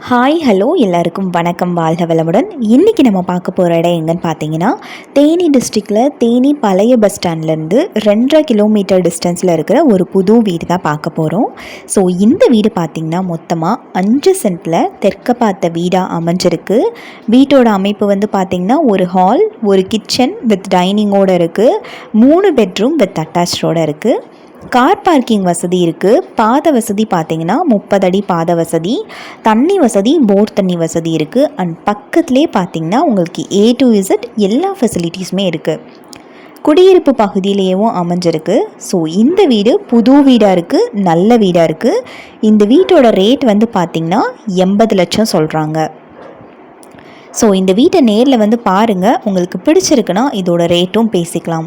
Hi hello எல்லாருக்கும் வணக்கம். வாழ்க வளமுடன். இன்றைக்கி நம்ம பார்க்க போகிற இடம் எங்கன்னு பார்த்தீங்கன்னா தேனி டிஸ்ட்ரிக்டில் தேனி பழைய பஸ் ஸ்டாண்ட்லேருந்து ரெண்டரை கிலோமீட்டர் டிஸ்டன்ஸில் இருக்கிற ஒரு புது வீடு தான் பார்க்க போகிறோம் ஸோ இந்த வீடு பார்த்திங்கன்னா மொத்தமாக அஞ்சு சென்ட்டில் தெற்க பார்த்த வீடாக அமைஞ்சிருக்கு. வீட்டோட அமைப்பு வந்து பார்த்திங்கன்னா ஒரு ஹால் ஒரு கிச்சன் வித் டைனிங்கோடு இருக்குது மூணு பெட்ரூம் வித் அட்டாச்சோடு இருக்குது கார் பார்க்கிங் வசதி இருக்குது பாத வசதி பார்த்தீங்கன்னா முப்பது அடி பாத வசதி. தண்ணி வசதி போர் தண்ணி வசதி இருக்குது அண்ட் பக்கத்துலேயே பார்த்தீங்கன்னா உங்களுக்கு ஏ டு இசட் எல்லா ஃபெசிலிட்டிஸுமே இருக்குது குடியிருப்பு பகுதியிலேயும் அமைஞ்சிருக்கு. ஸோ இந்த வீடு புது வீடாக இருக்குது நல்ல வீடாக இருக்குது இந்த வீட்டோட ரேட் வந்து பார்த்திங்கன்னா எண்பது லட்சம் சொல்கிறாங்க ஸோ இந்த வீட்டை நேரில் வந்து பாருங்கள் உங்களுக்கு பிடிச்சிருக்குன்னா இதோட ரேட்டும் பேசிக்கலாம்.